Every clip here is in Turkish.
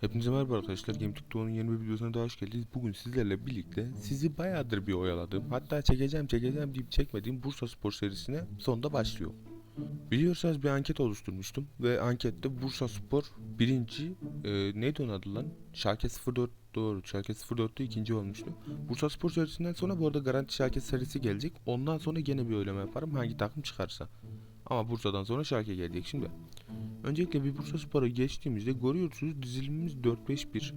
Hepinize merhaba arkadaşlar. GameTube Doğu'nun yeni bir videosuna daha hoş geldiniz. Bugün sizlerle birlikte sizi bayağıdır bir oyaladım. Hatta çekeceğim çekeceğim deyip çekmediğim Bursa Spor serisine sonunda başlıyor. Biliyorsanız bir anket oluşturmuştum ve ankette Bursa Spor birinci e, neydi onun adı lan? Şalke 04 doğru. Şalke 04'te ikinci olmuştu. Bursa Spor serisinden sonra bu arada Garanti Şalke serisi gelecek. Ondan sonra gene bir oylama yaparım hangi takım çıkarsa. Ama Bursa'dan sonra Şalke gelecek şimdi. Öncelikle bir Bursa Spor'a geçtiğimizde görüyorsunuz dizilimimiz 4-5-1.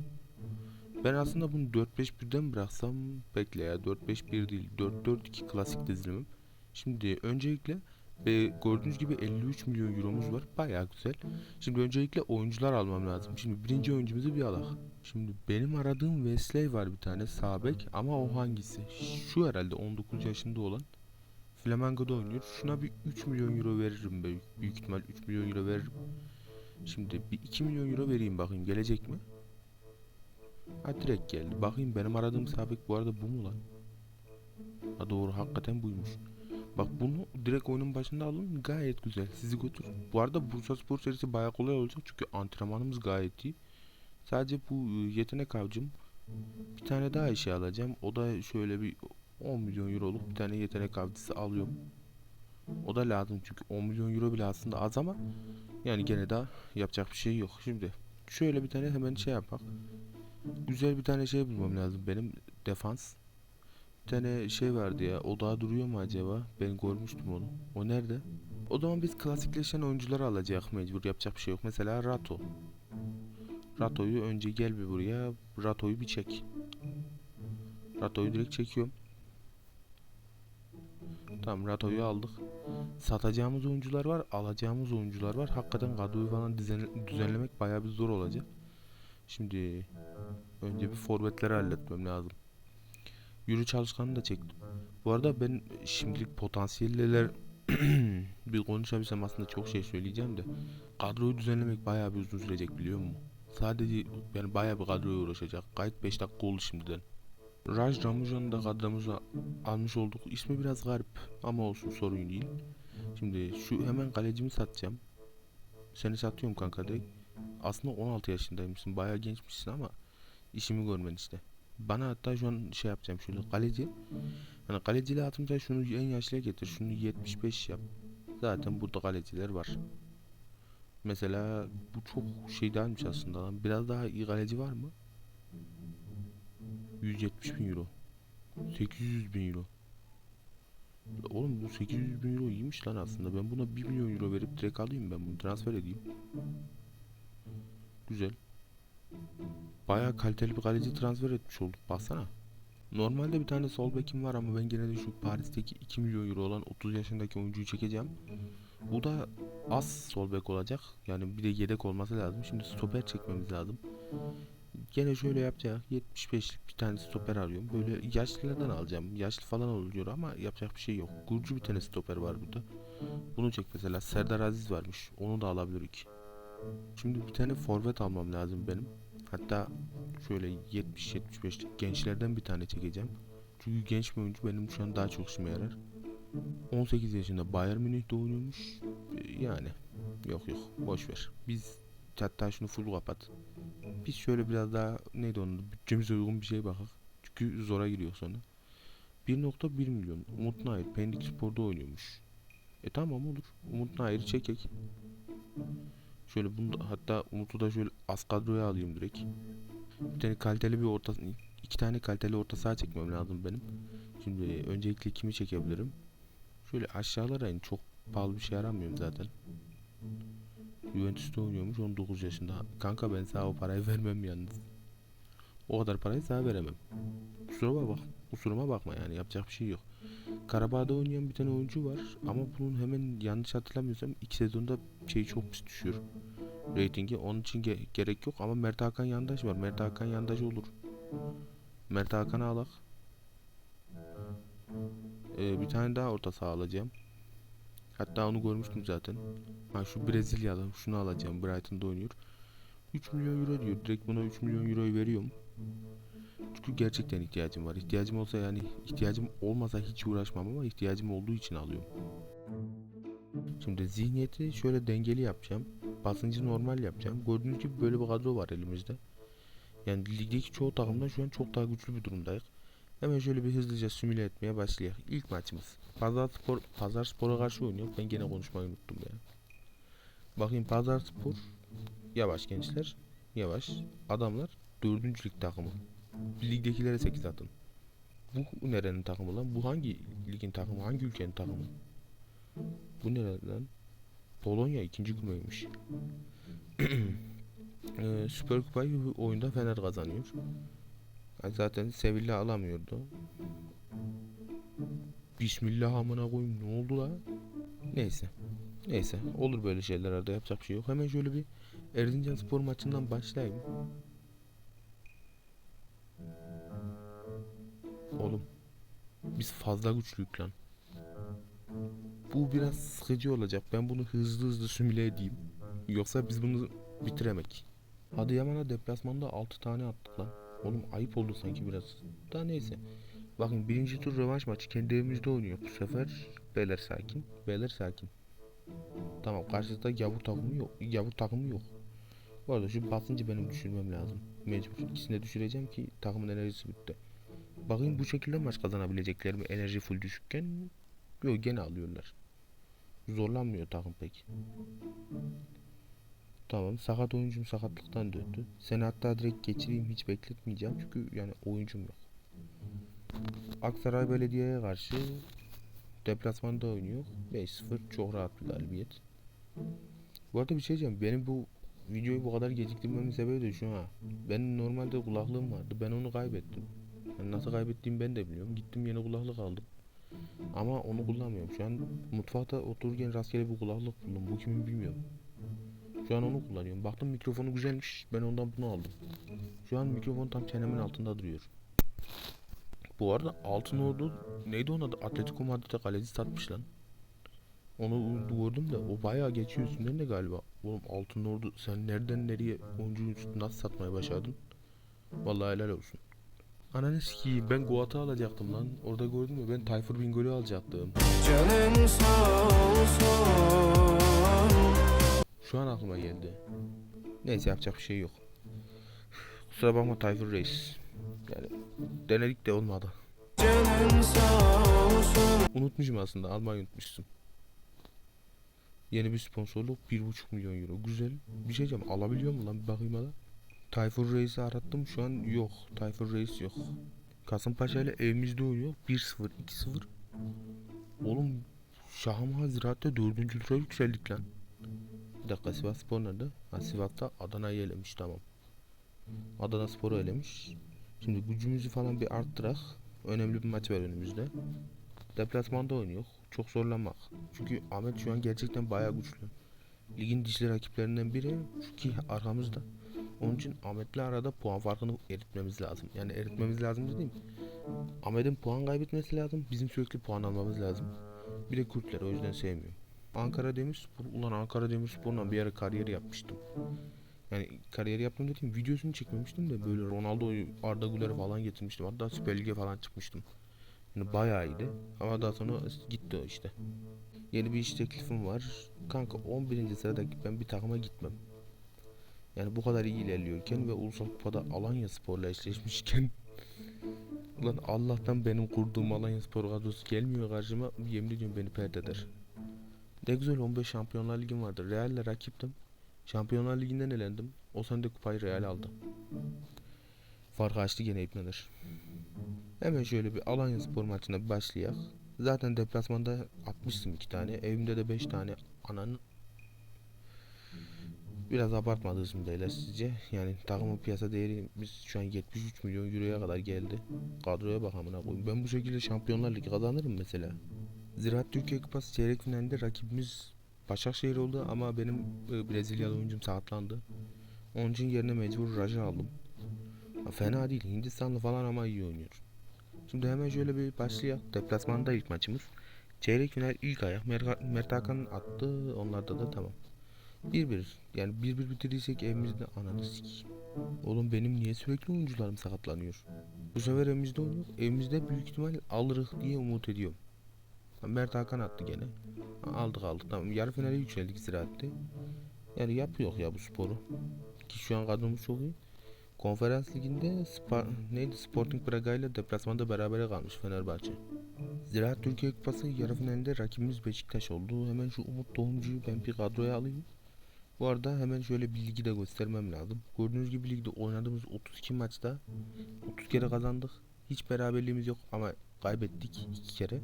Ben aslında bunu 4-5-1'den bıraksam bekle ya 4-5-1 değil 4-4-2 klasik dizilimim. Şimdi öncelikle ve gördüğünüz gibi 53 milyon euromuz var. Bayağı güzel. Şimdi öncelikle oyuncular almam lazım. Şimdi birinci oyuncumuzu bir alak. Şimdi benim aradığım Wesley var bir tane sağ bek ama o hangisi? Şu herhalde 19 yaşında olan. Flamengo'da oynuyor. Şuna bir 3 milyon euro veririm büyük, büyük ihtimal 3 milyon euro veririm. Şimdi bir 2 milyon euro vereyim bakayım gelecek mi? Ha direkt geldi. Bakayım benim aradığım sabit bu arada bu mu lan? Ha doğru hakikaten buymuş. Bak bunu direkt oyunun başında alın gayet güzel. Sizi götür. Bu arada Bursa Spor serisi bayağı kolay olacak çünkü antrenmanımız gayet iyi. Sadece bu e, yetenek avcım bir tane daha işe alacağım. O da şöyle bir 10 milyon euroluk bir tane yetenek avcısı alıyorum. O da lazım çünkü 10 milyon euro bile aslında az ama yani gene de yapacak bir şey yok. Şimdi şöyle bir tane hemen şey yapak. Güzel bir tane şey bulmam lazım benim defans. Bir tane şey vardı ya o daha duruyor mu acaba? Ben görmüştüm onu. O nerede? O zaman biz klasikleşen oyuncuları alacak mecbur yapacak bir şey yok. Mesela Rato. Rato'yu önce gel bir buraya. Rato'yu bir çek. Rato'yu direkt çekiyorum. Tamam Rato'yu aldık. Satacağımız oyuncular var, alacağımız oyuncular var. Hakikaten kadroyu falan düzen- düzenlemek bayağı bir zor olacak. Şimdi önce bir forvetleri halletmem lazım. Yürü çalışkanı da çektim. Bu arada ben şimdilik potansiyelliler bir konuşabilsem aslında çok şey söyleyeceğim de kadroyu düzenlemek bayağı bir uzun sürecek biliyor musun? Sadece yani bayağı bir kadroya uğraşacak. Gayet 5 dakika oldu şimdiden. Raj Ramujan'ı da kadromuza almış olduk. İsmi biraz garip ama olsun sorun değil. Şimdi şu hemen kalecimi satacağım. Seni satıyorum kanka direkt. Aslında 16 yaşındaymışsın. Bayağı gençmişsin ama işimi görmen işte. Bana hatta şu an şey yapacağım şöyle kaleci. Hani kaleciyle atımda şunu en yaşlıya getir. Şunu 75 yap. Zaten burada kaleciler var. Mesela bu çok şey değilmiş aslında. Biraz daha iyi kaleci var mı? 170 bin euro. 800 bin euro. Oğlum bu 800 bin euro iyiymiş lan aslında. Ben buna 1 milyon euro verip direkt alayım ben bunu transfer edeyim. Güzel. Bayağı kaliteli bir kaleci transfer etmiş olduk. Baksana. Normalde bir tane sol bekim var ama ben gene de şu Paris'teki 2 milyon euro olan 30 yaşındaki oyuncuyu çekeceğim. Bu da az sol bek olacak. Yani bir de yedek olması lazım. Şimdi stoper çekmemiz lazım. Gene şöyle yapacak. 75'lik bir tane stoper arıyorum. Böyle yaşlılardan alacağım. Yaşlı falan oluyor ama yapacak bir şey yok. Gurcu bir tane stoper var burada. Bunu çek mesela. Serdar Aziz varmış. Onu da alabilirik. Şimdi bir tane forvet almam lazım benim. Hatta şöyle 70-75 gençlerden bir tane çekeceğim. Çünkü genç bir oyuncu benim şu an daha çok işime yarar. 18 yaşında Bayern Münih'te oynuyormuş. Ee, Yani yok yok boş ver. Biz hatta şunu full kapat. Biz şöyle biraz daha neydi onun bütçemize uygun bir şey bakalım. Çünkü zora giriyor sonra. 1.1 milyon. Umut Nair Pendik Spor'da oynuyormuş. E tamam olur. Umut Nair'i çekek. Şöyle bunu da, hatta Umut'u da şöyle az kadroya alayım direkt. Bir tane kaliteli bir orta iki tane kaliteli orta saha çekmem lazım benim. Şimdi öncelikle kimi çekebilirim? Şöyle aşağılara in. Çok pahalı bir şey aramıyorum zaten. Juventus'ta oynuyormuş 19 yaşında. Kanka ben sana o parayı vermem yalnız. O kadar parayı sana veremem. Kusuruma bak. Kusuruma bakma yani yapacak bir şey yok. Karabağ'da oynayan bir tane oyuncu var ama bunun hemen yanlış hatırlamıyorsam iki sezonda şey çok pis düşüyor. Ratingi onun için ge- gerek yok ama Mert Hakan Yandaş var. Mert Hakan Yandaş olur. Mert Hakan'ı alak. Ee, bir tane daha orta saha alacağım. Hatta onu görmüştüm zaten. Ha şu Brezilyalı şunu alacağım. Brighton'da oynuyor. 3 milyon euro diyor. Direkt buna 3 milyon euroyu veriyorum. Çünkü gerçekten ihtiyacım var. İhtiyacım olsa yani ihtiyacım olmasa hiç uğraşmam ama ihtiyacım olduğu için alıyorum. Şimdi zihniyeti şöyle dengeli yapacağım. Basıncı normal yapacağım. Gördüğünüz gibi böyle bir kadro var elimizde. Yani ligdeki çoğu takımdan şu an çok daha güçlü bir durumdayız. Hemen şöyle bir hızlıca simüle etmeye başlayalım. İlk maçımız. Pazar Spor, Pazar Spor'a karşı oynuyor. Ben gene konuşmayı unuttum ya. Bakayım Pazar Spor. Yavaş gençler. Yavaş. Adamlar 4. lig takımı. Ligdekilere 8 atın. Bu nerenin takımı lan? Bu hangi ligin takımı? Hangi ülkenin takımı? Bu nere lan? Polonya ikinci kümeymiş. Ee, Süper Kupayı oyunda Fener kazanıyor. Zaten Sevilla alamıyordu. Bismillah amına koyayım ne oldu la? Neyse. Neyse olur böyle şeyler arada yapacak bir şey yok. Hemen şöyle bir Erzincan spor maçından başlayayım. Oğlum biz fazla güçlüyük lan. Bu biraz sıkıcı olacak. Ben bunu hızlı hızlı simüle edeyim. Yoksa biz bunu bitiremek. Adıyaman'a deplasmanda 6 tane attık lan. Oğlum ayıp oldu sanki biraz. Da neyse. Bakın birinci tur rövanş maçı kendi evimizde oynuyor. Bu sefer beyler sakin. Beyler sakin. Tamam karşıda yavur takımı yok. Yavur takımı yok. Bu arada şu basıncı benim düşürmem lazım. Mecbur ikisini de düşüreceğim ki takımın enerjisi bitti. Bakayım bu şekilde maç kazanabilecekler mi enerji full düşükken? Yok gene alıyorlar. Zorlanmıyor takım pek. Tamam sakat oyuncum sakatlıktan döndü. Seni hatta direkt geçireyim hiç bekletmeyeceğim çünkü yani oyuncum yok. Aksaray Belediye'ye karşı deplasmanda oynuyor. 5-0 çok rahat bir galibiyet. Bu arada bir şey diyeceğim. Benim bu videoyu bu kadar geciktirmemin sebebi de şu ha. Benim normalde kulaklığım vardı. Ben onu kaybettim. Yani nasıl kaybettiğimi ben de biliyorum. Gittim yeni kulaklık aldım. Ama onu kullanmıyorum. Şu an mutfakta otururken rastgele bir kulaklık buldum. Bu kimin bilmiyorum. Şu an onu kullanıyorum. Baktım mikrofonu güzelmiş. Ben ondan bunu aldım. Şu an mikrofon tam çenemin altında duruyor. Bu arada Altın Ordu neydi onun adı? Atletico Madrid'e kaleci satmış lan. Onu gördüm de o bayağı geçiyor üstünden de galiba. Oğlum Altın Ordu sen nereden nereye oyuncuyu nasıl satmaya başardın? Vallahi helal olsun. Ananı sikeyim ben Guat'ı alacaktım lan. Orada gördün mü ben Tayfur Bingöl'ü alacaktım. Canın Şu an aklıma geldi. Neyse yapacak bir şey yok. Kusura bakma Tayfur Reis. Yani denedik de olmadı. Unutmuşum aslında almayı unutmuşsun. Yeni bir sponsorluk 1.5 milyon euro. Güzel. Bir şey diyeceğim alabiliyor mu lan bir bakayım hala. Tayfur Reis'i arattım şu an yok. Tayfur Reis yok. Kasımpaşa ile evimizde oynuyor. 1-0 2-0. Oğlum Şahım Ziraat'ta 4. tura yükseldik lan. Dakika Sivas Spor nerede? Ha Sivas'ta Adana'yı elemiş tamam. Adana Spor'u elemiş. Şimdi gücümüzü falan bir arttırak. Önemli bir maç var önümüzde. Deplasmanda oynuyor. Çok zorlanmak. Çünkü Ahmet şu an gerçekten bayağı güçlü. Ligin dişli rakiplerinden biri çünkü arkamızda. Onun için Ahmet'le arada puan farkını eritmemiz lazım. Yani eritmemiz lazım dediğim. Ahmet'in puan kaybetmesi lazım. Bizim sürekli puan almamız lazım. Bir de Kürtler o yüzden sevmiyorum. Ankara Demirspor, ulan Ankara Demirspor'la bir ara kariyer yapmıştım. Yani kariyer yaptım dediğim videosunu çekmemiştim de böyle Ronaldo'yu Arda Güler'i falan getirmiştim. Hatta Süper Lig'e falan çıkmıştım. Yani bayağı iyiydi. Ama daha sonra gitti o işte. Yeni bir iş teklifim var. Kanka 11. sıradaki ben bir takıma gitmem. Yani bu kadar iyi ilerliyorken ve Ulusal Kupa'da Alanya Spor'la eşleşmişken Ulan Allah'tan benim kurduğum Alanya Spor kadrosu gelmiyor karşıma yemin ediyorum beni pert eder. Ne güzel 15 Şampiyonlar Ligim vardı. Real'le rakiptim. Şampiyonlar Ligi'nden elendim. O sene de kupayı Real aldı. Fark açtı gene ipneler. Hemen şöyle bir Alanya Spor maçına bir başlayak. Zaten deplasmanda atmıştım iki tane. Evimde de beş tane. Ananın Biraz abartmadınız mı beyler sizce? Yani takımın piyasa değeri biz şu an 73 milyon euroya kadar geldi. Kadroya bak amına koyayım. Ben bu şekilde Şampiyonlar Ligi kazanırım mesela. Ziraat Türkiye Kupası çeyrek finalinde rakibimiz Başakşehir oldu ama benim e, Brezilyalı oyuncum sakatlandı. Onun için yerine mecbur Raja aldım. Fena değil Hindistanlı falan ama iyi oynuyor. Şimdi hemen şöyle bir başlayalım. Deplasmanda ilk maçımız. Çeyrek final ilk ayak. Mer- Mert Hakan attı. Onlarda da tamam. 1-1. Yani 1-1 bitirirsek evimizde ananı sikeyim. Oğlum benim niye sürekli oyuncularım sakatlanıyor? Bu sefer evimizde oynuyor. Evimizde büyük ihtimal alırız diye umut ediyorum. Mert Hakan attı gene. Aldık aldık tamam. Yarı finale yükseldik ziraatte. Yani yapıyor ya bu sporu. Ki şu an kadromuz çok iyi. Konferans liginde Spa, neydi Sporting Braga ile deplasmanda berabere kalmış Fenerbahçe. Ziraat Türkiye Kupası yarı finalinde rakibimiz Beşiktaş oldu. Hemen şu Umut Doğumcu'yu ben bir kadroya alayım. Bu arada hemen şöyle bir ligi de göstermem lazım. Gördüğünüz gibi ligde oynadığımız 32 maçta 30 kere kazandık. Hiç beraberliğimiz yok ama kaybettik 2 kere.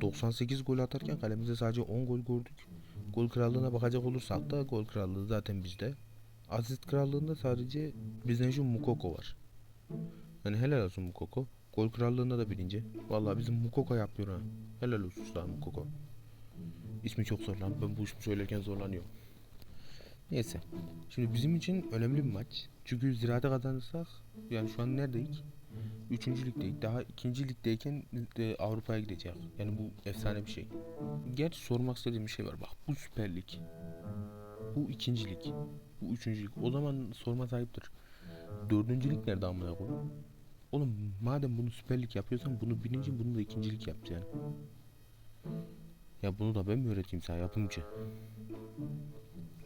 98 gol atarken kalemize sadece 10 gol gördük. Gol krallığına bakacak olursak da gol krallığı zaten bizde. Asist krallığında sadece bizden şu Mukoko var. Yani helal olsun Mukoko. Gol krallığında da birinci. Vallahi bizim Mukoko yapıyor ha. Helal olsun sana Mukoko. İsmi çok zor lan. Ben bu ismi söylerken zorlanıyorum. Neyse. Şimdi bizim için önemli bir maç. Çünkü ziraate kazanırsak yani şu an neredeyiz? Üçüncü ligdeyiz. Daha ikinci ligdeyken de Avrupa'ya gideceğiz. Yani bu efsane bir şey. Gerçi sormak istediğim bir şey var. Bak bu Süper Lig. Bu ikinci lig. Bu üçüncü lig. O zaman sorma sahiptir. Dördüncü lig nerede amına koyayım? Oğlum madem bunu Süper Lig yapıyorsan bunu birinci bunu da ikinci lig yapacaksın. Ya bunu da ben mi öğreteyim sana yapımcı?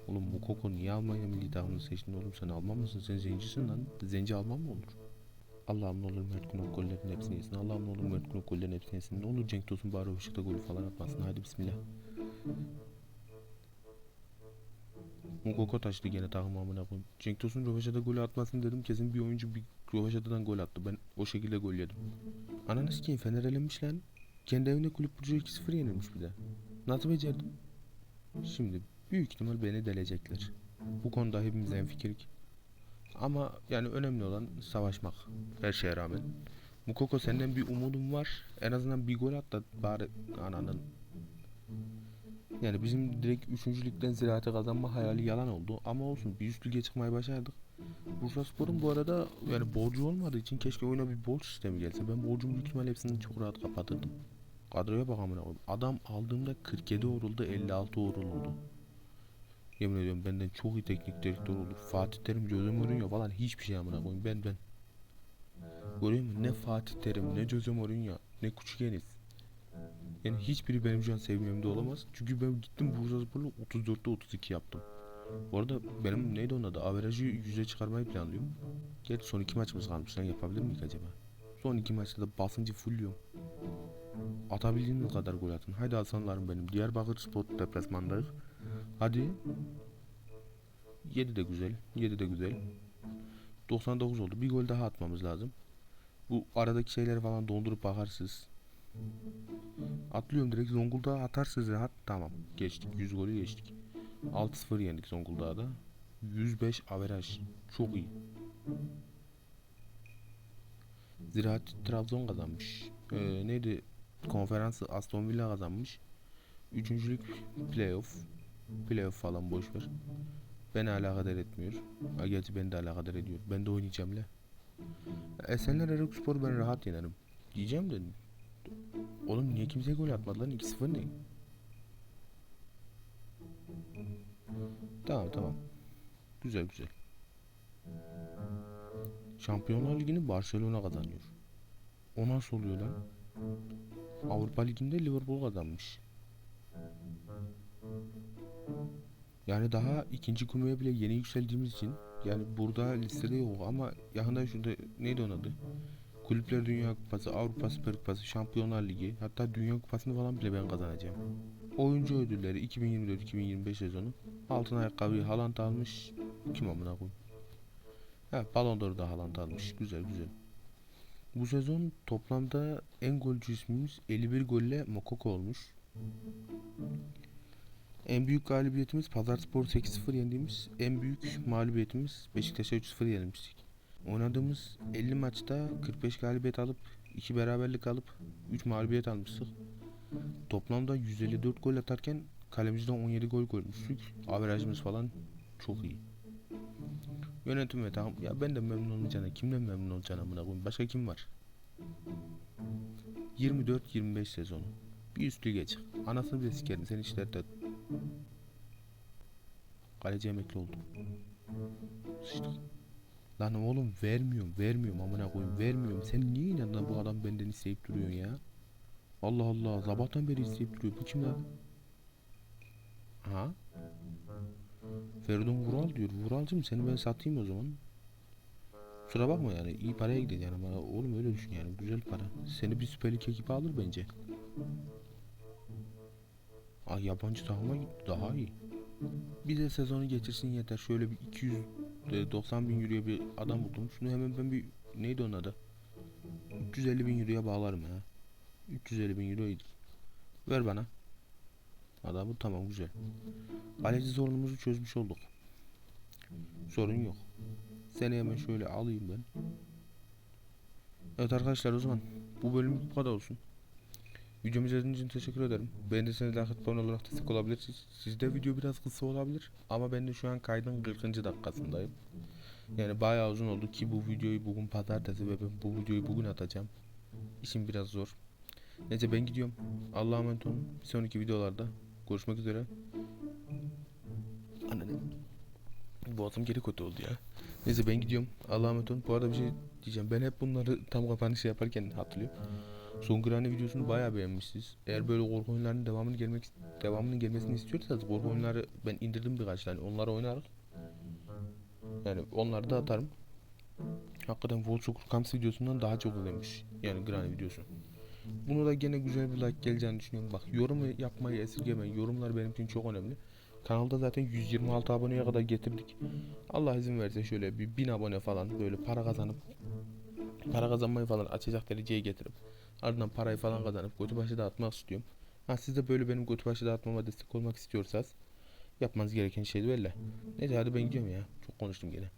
Oğlum bu Koko niye Almanya milli takımını seçtin oğlum sen Alman mısın? Sen zencisin lan. Zenci Alman mı olur? Allah'ım ne olur Mert Günok gollerin hepsini yesin. Allah'ım ne olur Mert Günok gollerin hepsini yesin. Ne olur Cenk Tosun bari ışıkta golü falan atmasın. Hadi bismillah. Mukoko taştı gene takım amına koyayım. Cenk Tosun Röveşat'a golü atmasın dedim. Kesin bir oyuncu bir Röveşat'tan gol attı. Ben o şekilde gol yedim. Ananı sikeyim Fener elenmiş lan. Kendi evinde kulüp burcu 2-0 yenilmiş bir de. Nasıl becerdin? Şimdi büyük ihtimal beni delecekler. Bu konuda hepimiz enfikirik. Ama yani önemli olan savaşmak. Her şeye rağmen. Mukoko senden bir umudum var. En azından bir gol at da bari ananın. Yani bizim direkt 3. ligden ziraate kazanma hayali yalan oldu. Ama olsun bir üst lige çıkmayı başardık. Bursa Spor'un bu arada yani borcu olmadığı için keşke oyuna bir borç sistemi gelse. Ben borcumu büyük ihtimal hepsini çok rahat kapatırdım. Kadroya bak amına koyayım. Adam aldığımda 47 oruldu 56 orul oldu. Yemin ediyorum benden çok iyi teknik direktör olur. Fatih Terim, Jose Mourinho falan hiçbir şey amına koyayım. Ben ben. Görüyor musun? Ne Fatih Terim, ne Jose Mourinho, ne Küçük Enis. Yani hiçbiri benim şu an sevmemde olamaz. Çünkü ben gittim Bursaspor'la 34'te 32 yaptım. Bu arada benim neydi onun adı? Averajı 100'e çıkarmayı planlıyorum. Gerçi son iki maçımız kalmış. Lan yapabilir miyik acaba? Son iki maçta da basıncı fullüyorum. Atabildiğiniz kadar gol atın. Haydi aslanlarım benim. Diyarbakır Spor deplasmandayız. Hadi. 7 de güzel. 7 de güzel. 99 oldu. Bir gol daha atmamız lazım. Bu aradaki şeyleri falan dondurup bakarsınız. Atlıyorum direkt Zonguldak'a atarsınız rahat. Tamam. Geçtik. 100 golü geçtik. 6-0 yendik Zonguldak'a da. 105 averaj. Çok iyi. Ziraat Trabzon kazanmış. Ee, neydi? Konferansı Aston Villa kazanmış. Üçüncülük playoff. Playoff falan boş ver. Beni alakadar etmiyor. Gerçi beni de alakadar ediyor. Ben de oynayacağım la. Esenler Erikspor ben rahat yenerim. Diyeceğim de. Oğlum niye kimse gol atmadı lan? 2-0 ne? Tamam tamam. Güzel güzel. Şampiyonlar Ligi'ni Barcelona kazanıyor. O nasıl oluyor lan? Avrupa Ligi'nde Liverpool kazanmış. Yani daha ikinci kumaya bile yeni yükseldiğimiz için yani burada listede yok ama yakında şurada neydi onun adı? Kulüpler Dünya Kupası, Avrupa Süper Kupası, Şampiyonlar Ligi hatta Dünya Kupası'nı falan bile ben kazanacağım. Oyuncu ödülleri 2024-2025 sezonu. Altın ayakkabıyı Haaland almış. Kim amına koyayım? Ha, Ballon d'Or'u da Haaland almış. Güzel güzel. Bu sezon toplamda en golcü ismimiz 51 golle Mokoko olmuş. En büyük galibiyetimiz Pazarspor 8-0 yendiğimiz, en büyük mağlubiyetimiz Beşiktaş'a 3-0 yenilmiştik. Oynadığımız 50 maçta 45 galibiyet alıp 2 beraberlik alıp 3 mağlubiyet almıştık. Toplamda 154 gol atarken kalemizden 17 gol koymuştuk. Averajımız falan çok iyi. Yönetim ve takım ya ben de memnun olacağına kimden memnun olacağına amına koyayım. Başka kim var? 24-25 sezonu. Bir üst lige çık. Anasını bile sikerim sen işlerde. Kaleci emekli oldu. Sıçtık. Lan oğlum vermiyorum vermiyorum amına koyayım vermiyorum. Sen niye inadına bu adam benden isteyip duruyorsun ya? Allah Allah sabahtan beri isteyip duruyor. Bu kim lan? Aha. Feridun Vural diyor. Vuralcım seni ben satayım o zaman. Kusura bakma yani iyi paraya gidiyor yani ama oğlum öyle düşün yani güzel para. Seni bir Süper Lig ekibi alır bence. Ay yabancı takıma git daha iyi. Bize sezonu geçirsin yeter. Şöyle bir 290 bin euroya bir adam buldum. Şunu hemen ben bir neydi onun adı? 350 bin euroya bağlarım ya. 350 bin euro iyidir. Ver bana. Adamı tamam güzel. Kaleci sorunumuzu çözmüş olduk. Sorun yok. Seni hemen şöyle alayım ben. Evet arkadaşlar o zaman bu bölüm bu kadar olsun. Videomu izlediğiniz için teşekkür ederim. Beğendiyseniz like abone olarak destek olabilirsiniz. Sizde video biraz kısa olabilir ama ben de şu an kaydın 40. dakikasındayım. Yani bayağı uzun oldu ki bu videoyu bugün pazartesi ve ben bu videoyu bugün atacağım. İşim biraz zor. Neyse ben gidiyorum. Allah'a emanet olun. Bir sonraki videolarda görüşmek üzere. Anladım. Boğazım geri kötü oldu ya. Neyse ben gidiyorum. Allah'a emanet olun. Bu arada bir şey diyeceğim. Ben hep bunları tam kapanışı yaparken hatırlıyorum. Son Granny videosunu bayağı beğenmişsiniz. Eğer böyle korku oyunlarının devamını gelmek devamının gelmesini istiyorsanız korku oyunları ben indirdim birkaç tane. Onları oynarız. Yani onları da atarım. Hakikaten Wolfsburg Camps videosundan daha çok izlenmiş. Yani Granny videosu. Bunu da gene güzel bir like geleceğini düşünüyorum. Bak yorum yapmayı esirgemeyin. Yorumlar benim için çok önemli. Kanalda zaten 126 aboneye kadar getirdik. Allah izin verse şöyle bir 1000 abone falan böyle para kazanıp para kazanmayı falan açacak dereceye getirip ardından parayı falan kazanıp götü başı dağıtmak istiyorum. Ha siz de böyle benim götü başı dağıtmama destek olmak istiyorsanız yapmanız gereken şey de belli. Neyse hadi ben gidiyorum ya. Çok konuştum gene.